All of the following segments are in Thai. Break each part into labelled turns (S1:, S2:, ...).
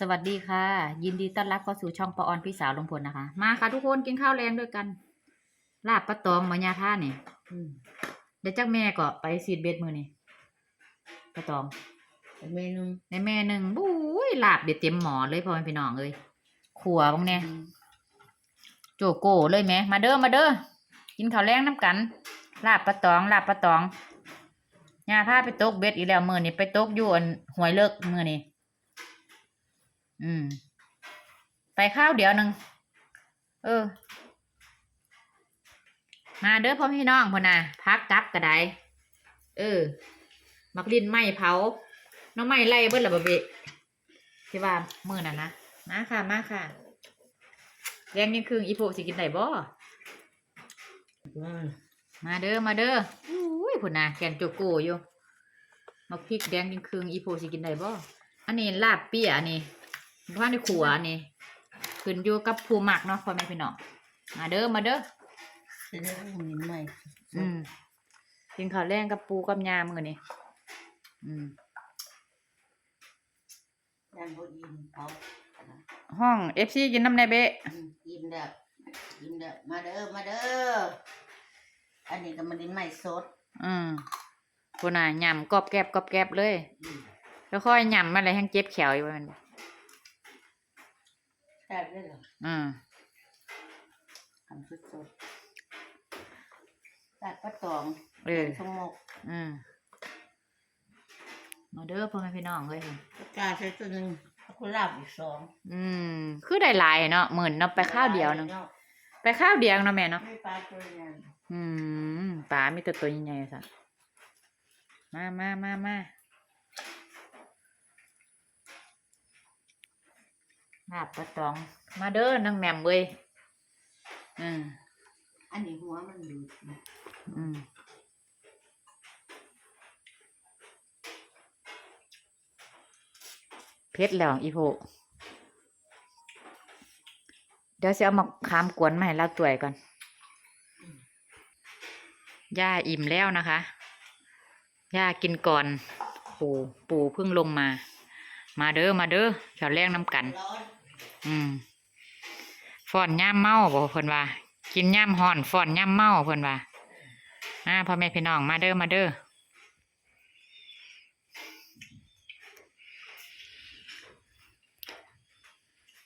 S1: สวัสดีค่ะ ยินดีต้อนรับเข้าสู่ช่องปออนพี่สาวลุงพลนะคะ มาค่ะทุกคนกินข้าวแรงด้วยกัน ลาบปลาตองมายาท่าเนี่ย
S2: อืม
S1: เดี๋ยวจักแม่ก็ไปซีดเบ็ดมือนี่ปลาตอง
S2: เป็นเมนู
S1: ในแม่หนึ่งบุ้ยลาบเดี๋ยวเต็มหมอเลยพ่อแม่พี่น้องเลยขัวบ้างเนี่ยโจโก้เลยแม่มาเด้อมาเด้อกินข้าวแรงน้ำกัน ลาบปลาตองลาบปลาตองยาพาไปตกเบ็ดอีกแล้วมือนี่ไปตกอยู่อันหวยเลิกมือนี่ อืม ไปข้าวเดี๋ยวหนึ่ง เออ มาเด้อพ่อพี่น้องพ่อน่ะพักกับกระไดเออ มักลินไหมเผา น้องไหมไล่เบิ้ลละบะเบะที่ว่ามือน่ะนะ มาค่ะ มาค่ะแดงยังครึ่งอีโพสิกินได้บ่มาเด้อ มาเด้ออุ้ยพุ่นนะแกนโจโก้อยู่มักพริกแดงยังครึ่งอีโพสิกินได้บ่อันนี้ลาบเปียอันนี้ บ้านในขัวอันนี้ขึ้นอยู่กับผู้หมักเนาะพ่อแม่พี่น้องมาเด้อมาเด้อ
S2: เป็นเรื่องนี้ใหม่
S1: อืมกินข้าวแรงกับปูกับยามือนี่อืม
S2: ย่างบดยินเขา
S1: ห้องเอฟซีกินน้ำในเบะ
S2: อืมกินเด้อกินเด้อมาเด้อมาเด้ออันนี้ก็มันดินใหม่สด
S1: อืมพุ่นน่ะยำกรอบแกบกรอบแกบเลย
S2: อืม
S1: แล้วค่อยยำอะไรให้เจ็บแขวอยู่มัน
S2: แซ่บเลยเหรอ
S1: อืม
S2: ทำสดสดตัดปลาตอง
S1: เออ
S2: สมก
S1: อืมมาเด้อพ่อแม่พี่น้องเลย
S2: ปากกาใส่ตัวหนึ่งเอากุหลาบอีกสอง
S1: อืม คือได้หลายเนาะหมื่นเนาะไปข้าวเดียวเนาะ
S2: นาะ
S1: ไปข้าวเดียวเนาะแม่เนาะ
S2: ไม่ปลาตัวใหญ่
S1: อืมปลามีแต่ตัวใหญ่ๆสัมามามามา ลาบปลาตอง มาเด้อนางแหม่มเว้ยอืม
S2: อันนี้หัวมันหลุดนะ
S1: อืมเพชรแล้วอีโพเดี๋ยวจะเอามาคามกวนมาให้เราตัวยก่อน ย่าอิ่มแล้วนะคะ ย่ากินก่อน ปู่ ปู่เพิ่งลงมา มาเด้อ มาเด้อแถวแรงน้ำกัน
S2: ร้ อน
S1: อืมฟ้อนย่ามเมาบอกเพิ่นว่า กินย่ามห่อนฟ้อนย่ามเมาเพิ่นว่าอ่าพ่อแม่พี่น้องมาเด้อมาเด้อ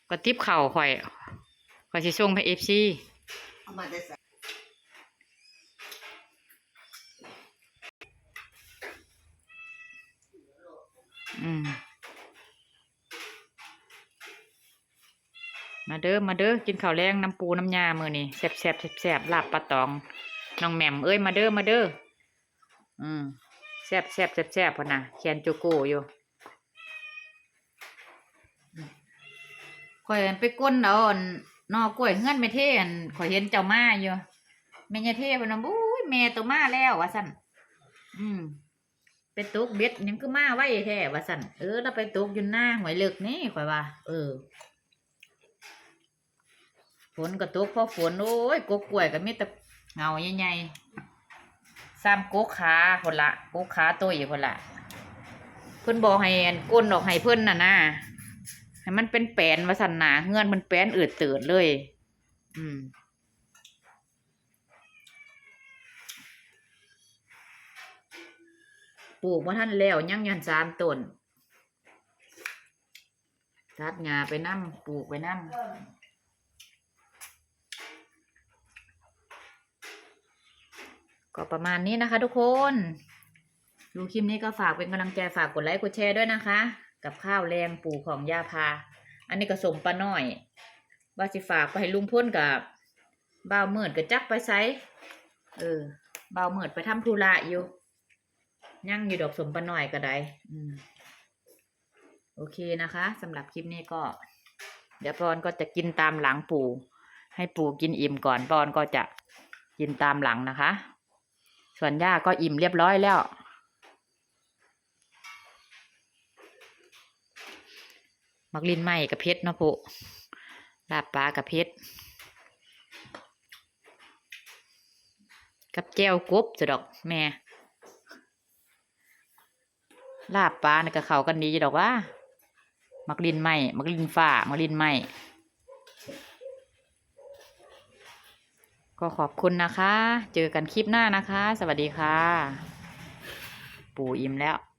S1: ก็ติบเข่าวข่อยข่อยสิส่งไปเอฟซี
S2: เอาม
S1: มาเด้อมาเด้อกินข้าวแรงน้ำปูน้ำยามือนี่แซ่บแซ่บแซ่บแซ่บลาบปลาตองน้องแหม่มเอ้ยมาเด้อมาเด้ออืมแซ่บแซ่บแซ่บแซ่บพอนะแคนโจโก้อยู่ข่อยไปก้นเอาอันอกล้วยเฮือนแม่เทอันข่อยเห็นเจ้ามาอยู่แม่ยายเทพนว่าบุ้ยแม่ตัวมาแล้วว่าซั่นอืมไปตุกเบ็ดยังคือมาไว้แท้ว่าสั่นเออเราไปตุกอยู่หน้าหวยเลิกนี่ข่อยว่า เออ ฝนก็ตกเพราะฝนโอ้ยกกกล้วยก็มีแต่เงาใหญ่ๆซ้ำกกขาคนละกกขาตัวอยู่คนละเพิ่นบอกให้อันก้นออกให้เพิ่นน่ะนะให้มันเป็นแปนว่าสันหนาเฮือนมันแปนอืดเติดเลย อืมปลูกมาท่านแล้วยังยันสามต้นตัดงาไปนั่ปลูกไปนั่ ก็ประมาณนี้นะคะ ทุกคน ดูคลิปนี้ก็ฝากเป็นกำลังใจฝากกดไลค์กดแชร์ด้วยนะคะ กับข้าวแรงปู่ของยาพา อันนี้ก็สมปลาน้อยว่าสิฝากไปให้ลุงพ่นกับบ่าวเมิดกับจักไปไซเออบ่าวเมิดไปทำธุระอยู่ยั่งอยู่ดอกสมปะหน่อยก็ได้อืมโอเคนะคะสำหรับคลิปนี้ก็ เดี๋ยวปอนก็จะกินตามหลังปู่ ให้ปู่กินอิ่มก่อนปอนก็จะกินตามหลังนะคะ ส่วนย่าก็อิ่มเรียบร้อยแล้ว มักลินไหมกับเพชรเนาะปู่ลาบปลากับเพชรกับแจ้วกบจะดอกแม่ ลาบปลานี่ก็เขากันดีอยู่ดอกว่า มักลินไหมมักลินฝ่ามักลินไหม ก็ขอบคุณนะคะ เจอกันคลิปหน้านะคะ สวัสดีค่ะ ปู่อิ่มแล้ว